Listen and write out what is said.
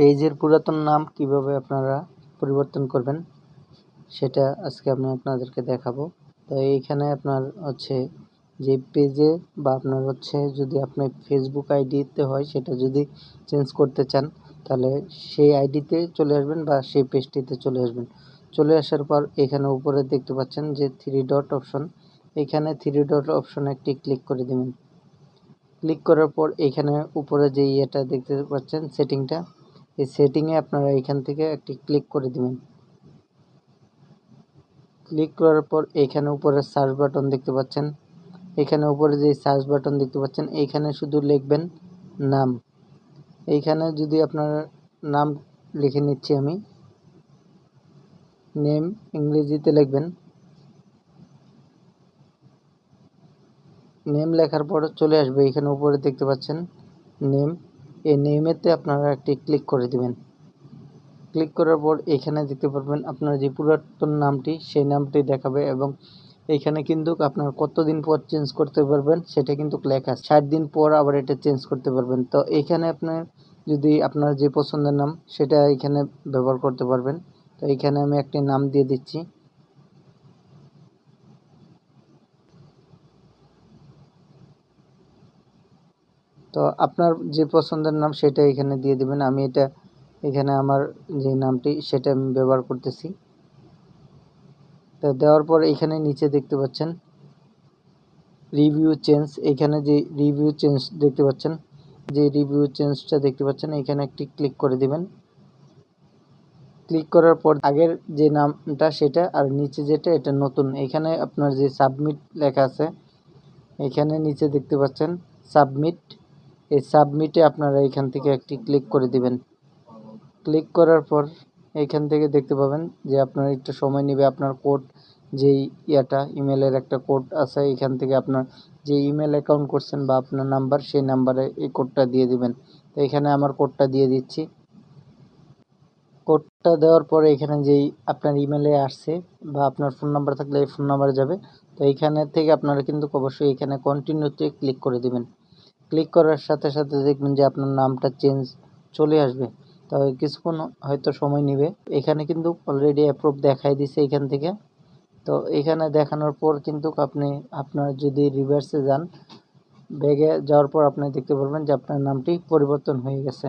পেজের পুরাতন নাম কীভাবে আপনারা পরিবর্তন করবেন, সেটা আজকে আমি আপনাদেরকে দেখাবো। তো এইখানে আপনার হচ্ছে যে পেজে বা আপনার হচ্ছে যদি আপনি ফেসবুক আইডিতে হয়, সেটা যদি চেঞ্জ করতে চান, তাহলে সেই আইডিতে চলে আসবেন বা সেই পেজটিতে চলে আসবেন। চলে আসার পর এখানে উপরে দেখতে পাচ্ছেন যে থ্রি ডট অপশন এখানে থ্রি ডট অপশন একটি ক্লিক করে দেবেন। ক্লিক করার পর এখানে উপরে যে ইয়েটা দেখতে পাচ্ছেন সেটিংটা এই সেটিংয়ে আপনারা এখান থেকে একটি ক্লিক করে দিবেন। ক্লিক করার পর এখানে উপরে সার্চ বাটন দেখতে পাচ্ছেন। এখানে উপরে যে সার্চ বাটন দেখতে পাচ্ছেন এইখানে শুধু লিখবেন নাম। এইখানে যদি আপনার নাম লিখে নিচ্ছি আমি নেম ইংরেজিতে লিখবেন। নেম লেখার পর চলে আসবে, এখানে উপরে দেখতে পাচ্ছেন নেম এই নেমেতে আপনারা একটি ক্লিক করে দিবেন। ক্লিক করার পর এখানে দেখতে পারবেন আপনার যে পুরাতন নামটি, সেই নামটি দেখাবে এবং এখানে কিন্তু আপনার কতদিন পর চেঞ্জ করতে পারবেন সেটা কিন্তু লেখা ষাট দিন পর আবার এটা চেঞ্জ করতে পারবেন। তো এখানে আপনার যদি আপনার যে পছন্দের নাম, সেটা এখানে ব্যবহার করতে পারবেন। তো এখানে আমি একটি নাম দিয়ে দিচ্ছি। তো আপনার যে পছন্দের নাম সেটা এখানে দিয়ে দিবেন। আমি এটা এখানে আমার যে নামটি সেটা আমি ব্যবহার করতেছি। তো দেওয়ার পর এখানে নিচে দেখতে পাচ্ছেন রিভিউ চেঞ্জ। এখানে যে রিভিউ চেঞ্জ দেখতে পাচ্ছেন, যে রিভিউ চেঞ্জটা দেখতে পাচ্ছেন, এখানে একটি ক্লিক করে দিবেন। ক্লিক করার পর আগের যে নামটা সেটা আর নিচে যেটা এটা নতুন। এখানে আপনার যে সাবমিট লেখা আছে, এখানে নিচে দেখতে পাচ্ছেন সাবমিট। এই সাবমিটে আপনারা এখান থেকে একটি ক্লিক করে দিবেন। ক্লিক করার পর এখান থেকে দেখতে পাবেন যে আপনার একটু সময় নেবে। আপনার কোড যেই ইয়াটা ইমেলের একটা কোড আছে, এখান থেকে আপনার যে ইমেল অ্যাকাউন্ট করছেন বা আপনার নাম্বার সেই নাম্বারে এই কোডটা দিয়ে দিবেন। তো এখানে আমার কোডটা দিয়ে দিচ্ছি। কোডটা দেওয়ার পরে এখানে যেই আপনার ইমেলে আসছে বা আপনার ফোন নাম্বার থাকলে এই ফোন নাম্বারে যাবে। তো এইখানে থেকে আপনারা কিন্তু অবশ্যই এখানে কন্টিনিউতে ক্লিক করে দিবেন। ক্লিক করার সাথে সাথে দেখবেন যে আপনার নামটা চেঞ্জ চলে আসবে। তবে কিছুক্ষণ হয়তো সময় নেবে। এখানে কিন্তু অলরেডি অ্যাপ্রুভ দেখাই দিছে এখান থেকে। তো এখানে দেখানোর পর কিন্তু আপনি, আপনার যদি রিভার্সে যান, ব্যাগে যাওয়ার পর আপনি দেখতে পারবেন যে আপনার নামটি পরিবর্তন হয়ে গেছে।